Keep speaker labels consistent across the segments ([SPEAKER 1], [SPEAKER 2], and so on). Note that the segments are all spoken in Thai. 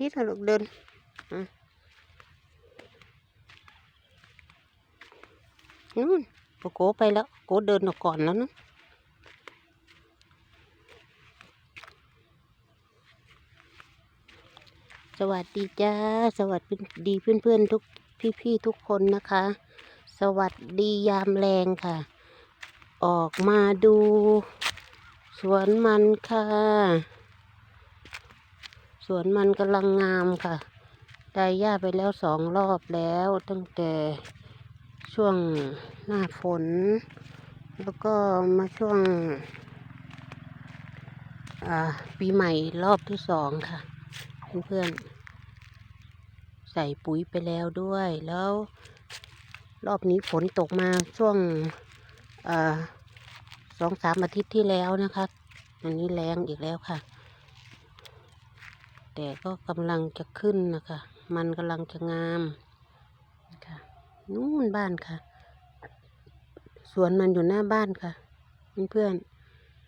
[SPEAKER 1] ที่ถลกเดินอะนู่นโกโก้ไปแล้ว โกเดินออกก่อนแล้วนะสวัสดีจ้า สวัสดีเพื่อนๆทุกพี่ๆทุกคนนะคะ สวัสดียามแรงค่ะ ออกมาดู สวนมันค่ะ สวนมันกำลังงามค่ะ ได้หญ้าไปแล้วสองรอบแล้ว ตั้งแต่ช่วงหน้าฝน แล้วก็มาช่วงปีใหม่รอบที่สองค่ะ เพื่อนๆ ใส่ปุ๋ยไปแล้วด้วย แล้วรอบนี้ฝนตกมาช่วงอสองสามอาทิตย์ที่แล้วนะคะ อันนี้แรงอีกแล้วค่ะ แต่ก็กำลังจะขึ้นนะคะ มันกำลังจะงามค่ะนู่นบ้านค่ะ สวนมันอยู่หน้าบ้านค่ะ เพื่อน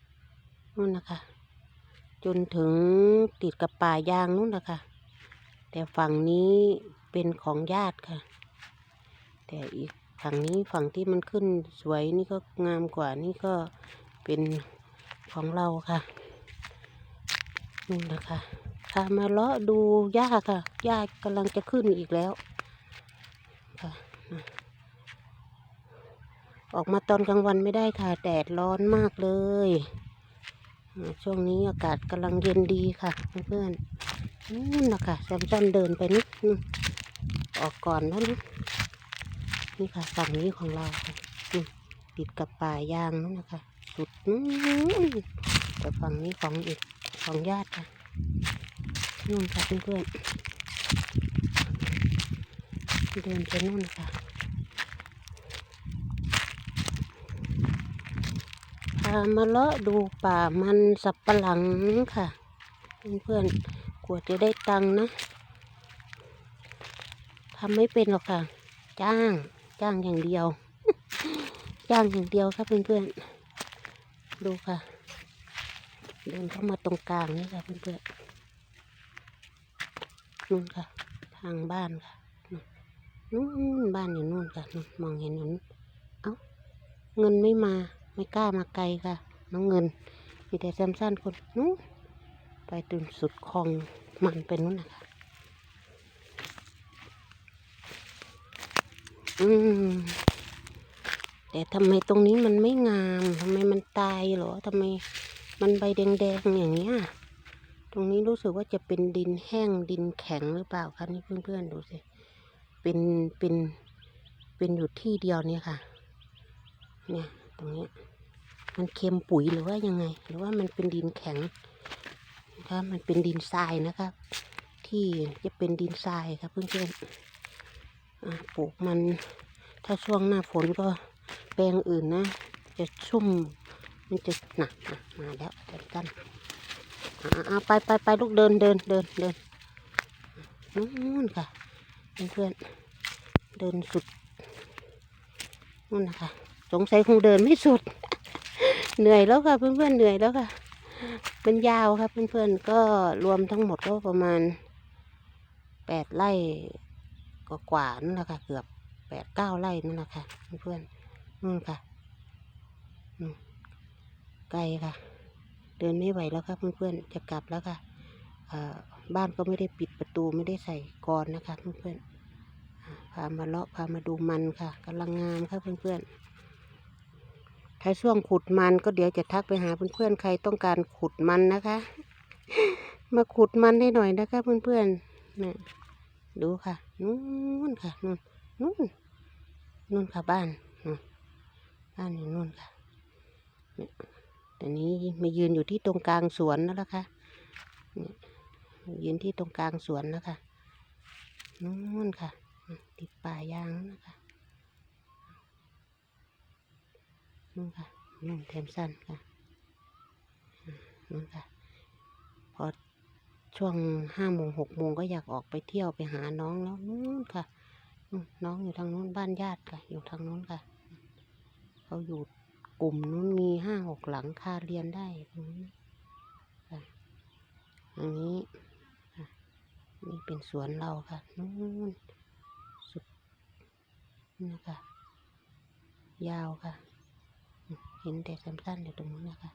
[SPEAKER 1] ๆนู่นนะคะ จนถึงติดกับป่ายางนู่นนะคะ แต่ฝั่งนี้เป็นของญาติค่ะ แต่อีกฝั่งนี้ฝั่งที่มันขึ้นสวยนี่ก็งามกว่านี่ก็เป็นของเราค่ะนี่นะคะ พามาเลาะดูหญ้าค่ะหญ้ากำลังจะขึ้นอีกแล้วค่ะออกมาตอนกลางวันไม่ได้ค่ะ แดดร้อนมากเลย ช่วงนี้อากาศกำลังเย็นดีค่ะเพื่อนๆนู่นนะคะแซมซันเดินไปนิดนออกก่อนแล้วนะนี่ค่ะฝั่งนี้ของเราค่ะติดกับป่ายางนั่นนะคะ สุดนู้นแต่ฝั่งนี้ของอีกของญาติค่ะ นู่นค่ะเพื่อนๆเดินไปนู่นค่ะพามาเลาะดูป่ามันสับปะหลังค่ะ เพื่อนๆกลัวจะได้ตังค์นะทำไม่เป็นหรอกค่ะ จ้าง จ้างอย่างเดียว จ้างอย่างเดียวครับเพื่อนๆดูค่ะ เดินเข้ามาตรงกลางนี่ค่ะเพื่อนๆ นู่นค่ะ ทางบ้านค่ะนู่นบ้านอยู่นู่นค่ะนู่นมองเห็นนู่นเอ้าเงินไม่มาไม่กล้ามาไกลค่ะ น้องเงินมีแต่แซมสั้นคนนู้นไปจนสุดคลองมันไปนู้นนะคะอืมแต่ทำไมตรงนี้มันไม่งามทำไมมันตายเหรอทำไมมันใบแดงๆอย่างเงี้ย ตรงนี้รู้สึกว่าจะเป็นดินแห้งดินแข็งหรือเปล่าคะนี่เพื่อนๆดูสิ เป็นเป็นเป็นอยู่ที่เดียวเนี่ยค่ะ เนี่ยตรงนี้ มันเค็มปุ๋ยหรือว่ายังไง หรือว่ามันเป็นดินแข็งนะคะมันเป็นดินทรายนะคะ ที่จะเป็นดินทรายครับเพื่อนๆปลูกมันถ้าช่วงหน้าฝนก็แปลงอื่นนะ จะชุ่ม มันจะหนักมาแล้วเดินกัน อ่าอ่าไปไปไปลูกเดินเดินเดินเดินนู่นค่ะเพื่อนเดินสุดนู่นนะคะสงสัยคงเดินไม่สุด เหนื่อยแล้วค่ะเพื่อนๆเหนื่อยแล้วค่ะเป็นยาวครับเพื่อนๆก็รวมทั้งหมดก็ประมาณแปดไร่กว่าๆนั่นแหละค่ะ เกือบแปดเก้าไร่นั่นแหละค่ะเพื่อนๆนู่นค่ะไกลค่ะ เดินไม่ไหวแล้วครับเพื่อนๆจะกลับแล้วค่ะบ้านก็ไม่ได้ปิดประตูไม่ได้ใส่กรอนนะคะเพื่อนๆพามาเลาะพามาดูมันค่ะกำลังงามครับเพื่อนๆถ้าช่วงขุดมันก็เดี๋ยวจะทักไปหาเพื่อนๆใครต้องการขุดมันนะคะ มาขุดมันให้หน่อยนะคะ เพื่อนๆนี่ดูค่ะนู่นค่ะนู่นนู่นนู่นค่ะบ้านนู่นบ้านอยู่นู่นค่ะเนี่ย ตอนนี้มายืนอยู่ที่ตรงกลางสวนแล้วล่ะค่ะยืนที่ตรงกลางสวนแล้วค่ะนู่นค่ะ ติดป่ายางนะคะนู่นค่ะนู่นแถมสั้นค่ะนู่นค่ะ พอช่วงห้าโมงหกโมงก็อยากออกไปเที่ยวไปหาน้องแล้วนู่นค่ะน้องอยู่ทางนู้นบ้านญาติค่ะ อยู่ทางนู้นค่ะ เขาอยู่ กลุ่มนู้นมีห้าหกหลังคาเรียนได้ตรงนี้อันนี้นี่เป็นสวนเราค่ะนู่นสุดนี่นะคะยาวค่ะ เห็นแต่สั้นๆอยู่ตรงนู้นนะคะ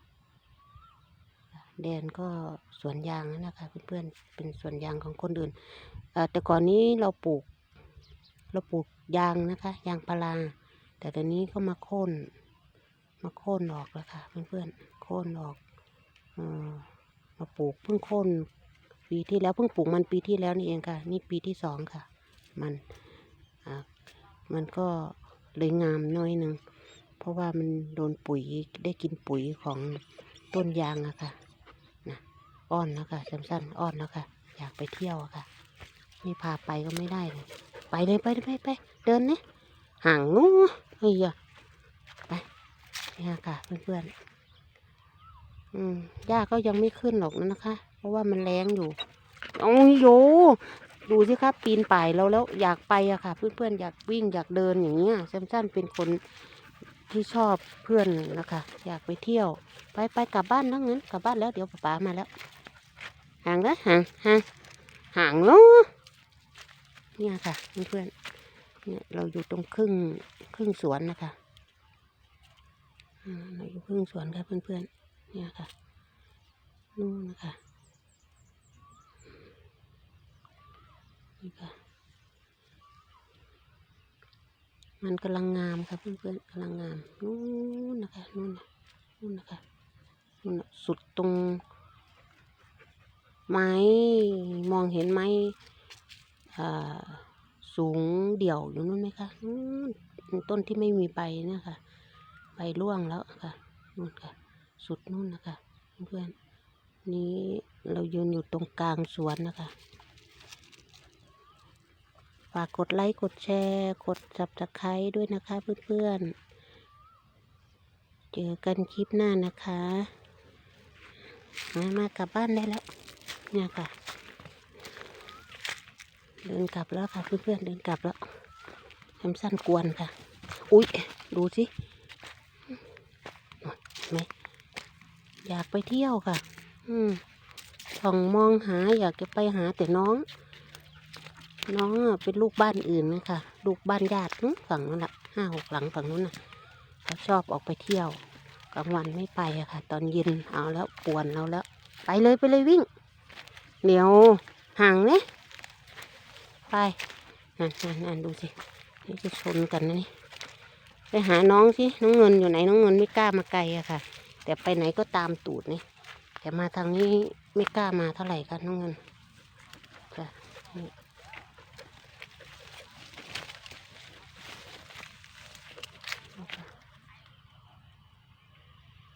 [SPEAKER 1] แดนก็สวนยางนั่นนะคะเพื่อนๆเป็นสวนยางของคนอื่นแต่ก่อนนี้เราปลูก เราปลูกยางนะคะ ยางพาราแต่ตอนนี้ก็มาโค่น มาโค่นออกแล้วค่ะ เพื่อนๆโค่นออกอมาปลูกเพิ่งโค่นปีที่แล้วเพิ่งปลูกมันปีที่แล้วนี่เองค่ะ นี่ปีที่สองค่ะ มันมันก็เลยงามน้อยหนึ่งเพราะว่ามันโดนปุ๋ยได้กินปุ๋ยของต้นยางอะค่ะนะอ้อนแล้วค่ะสั้นๆอ้อนแล้วค่ะ อยากไปเที่ยวอะค่ะไม่พาไปก็ไม่ได้เลยไปเลยไปเลยไปไปเดินเนี่ยห่างนู้นเฮ้ย นี่ยค่ะเพื่อนๆอืมหญ้าก็ยังไม่ขึ้นหรอกนะคะ เพราะว่ามันแรงอยู่โอ้ยโยดูสิครับปีนป่ายเราแล้วอยากไปอะค่ะ เพื่อนๆอยากวิ่งอยากเดินอย่างเงี้ยแซมสันเป็นคนที่ชอบเพื่อนนะคะ อยากไปเที่ยว ไปไปกลับบ้านนั่งงั้นกลับบ้านแล้วเดี๋ยวป๊ามาแล้วห่างแล้วห่างห่างห่างเนาะเนี่ยค่ะเพื่อนๆเนี่ยเราอยู่ตรงครึ่งครึ่งสวนนะคะ เราอยู่ครึ่งสวนค่ะเพื่อนๆ เนี่ยค่ะ นู่นนะคะนี่ค่ะ มันกำลังงามค่ะเพื่อนๆกำลังงาม นู่นนะคะ นู่นน่ะนู่นนะคะนู่นสุดตรงไม้มองเห็นไม้อ่าสูงเดี่ยวอยู่นู่นไหมคะนู่นต้นที่ไม่มีใบเนะคะ ใบร่วงแล้วค่ะนู่นค่ะ สุดนู่นนะคะเพื่อนๆนี้เรายืนอยู่ตรงกลางสวนนะคะฝากกดไลค์กดแชร์ กดจับตะไคร้ด้วยนะคะเพื่อนๆ เจอกันคลิปหน้านะคะมามากลับบ้านได้แล้ว เนี่ยค่ะ เดินกลับแล้วค่ะเพื่อนๆเดินกลับแล้วทำสั้นกวนค่ะ อุ๊ย ดูสิเห็นไหม อยากไปเที่ยวค่ะ อืมส่องมองหาอยากจะไปหาแต่น้อง น้องอะเป็นลูกบ้านอื่นนะคะลูกบ้านญาติหึฝั่งนั้นแหละห้าหกหลังฝั่งนู้นน่ะเขาชอบออกไปเที่ยวกลางวันไม่ไปอะค่ะ ตอนเย็นเอาแล้วปวนเราแล้ว ไปเลยไปเลยวิ่ง เดี๋ยวห่างเนี่ยไปนั่นนั่นนั่นดูสินี่จะชนกันนะนี่ไปหาน้องสิน้องเงินอยู่ไหนน้องเงินไม่กล้ามาไกลอะค่ะ แต่ไปไหนก็ตามตูดนี่แต่มาทางนี้ไม่กล้ามาเท่าไหร่ค่ะน้องเงินจ้ะนี่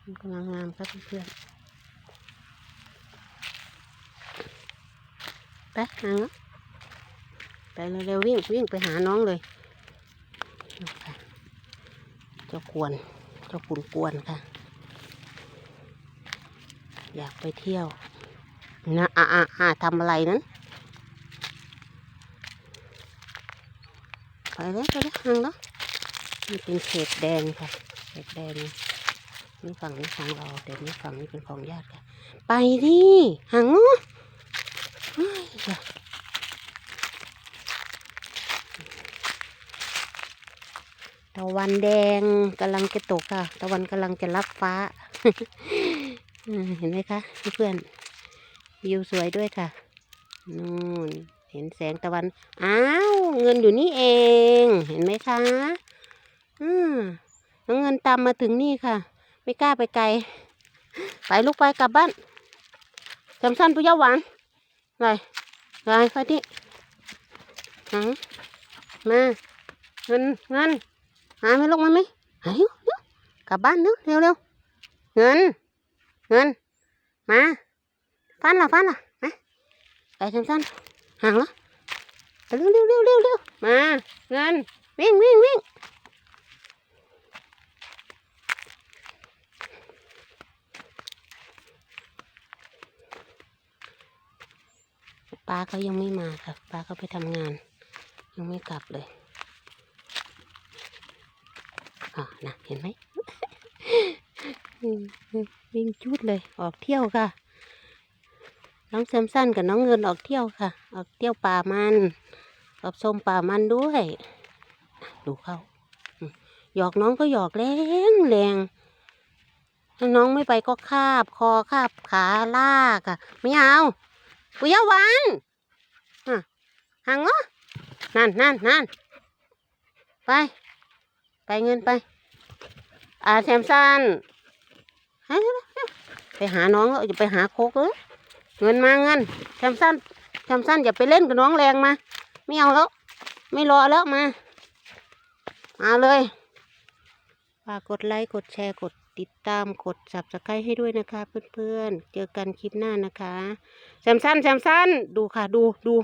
[SPEAKER 1] มันกำลังงามครับเพื่อนไปหาไปเร็วๆวิ่งวิ่งไปหาน้องเลยเจ้าควรเจ้าขุนกวนค่ะ อยากไปเที่ยวนะอะอะอะทำอะไรนั้น ไปเลยไปเลยห่างแล้วนี่เป็นเขตแดงค่ะเขตแดงนี่ฝั่งนี้ของเราแต่นี่ฝั่งนี้เป็นของญาติค่ะ ไปดิห่างเนาะเฮ้ยจ้ะตะวันแดงกำลังจะตกค่ะ ตะวันกำลังจะรับฟ้า เห็นไหมคะเพื่อนวิวสวยด้วยค่ะนู่นเห็นแสงตะวัน อ้าว เงินอยู่นี่เอง เห็นไหมคะอืมน้องเงินตามมาถึงนี่ค่ะ ไม่กล้าไปไกล ไปลูกไปกลับบ้านจำสั้นปุยยาหวานไปไปค่อยที่หามาเงินเงินหาไหมลูกมาไหมหาเร็วเร็วกลับบ้านเร็วเร็วเร็วเงิน เงิน มาฟันล่ะฟันล่ะมาไปสั้นๆห่างแล้วไปเร็วเร็วเร็วเร็วเร็วมาเงินวิ่งวิ่งวิ่งป้าเขายังไม่มาค่ะป้าเขาไปทำงาน ยังไม่กลับเลยอ่านะเห็นไหม วิ่งจุดเลย ออกเที่ยวค่ะ น้องแซมสันกับน้องเงินออกเที่ยวค่ะ ออกเที่ยวป่ามันกับชมป่ามันด้วย ดูเขาหยอกน้องก็หยอกแรงแรงถ้าน้องไม่ไปก็คาบ คอคาบขาลากอะ ไม่เอาปุยวันอะหังเหรอนั่นนั่นนั่นไป ไปเงินไป อาแซมสัน ไปหาน้องแล้วอย่าไปหาโคกเลยเงินมาเงินแซมสั้นแซมสั้นอย่าไปเล่นกับน้องแรงมาไม่เอาแล้ว ไม่รอแล้วมามาเลยฝากกดไลค์กดแชร์กดติดตามกด subscribe ให้ด้วยนะคะ เพื่อนๆ เจอกันคลิปหน้านะคะแซมสั้นแซมสั้นดูค่ะ ดูดู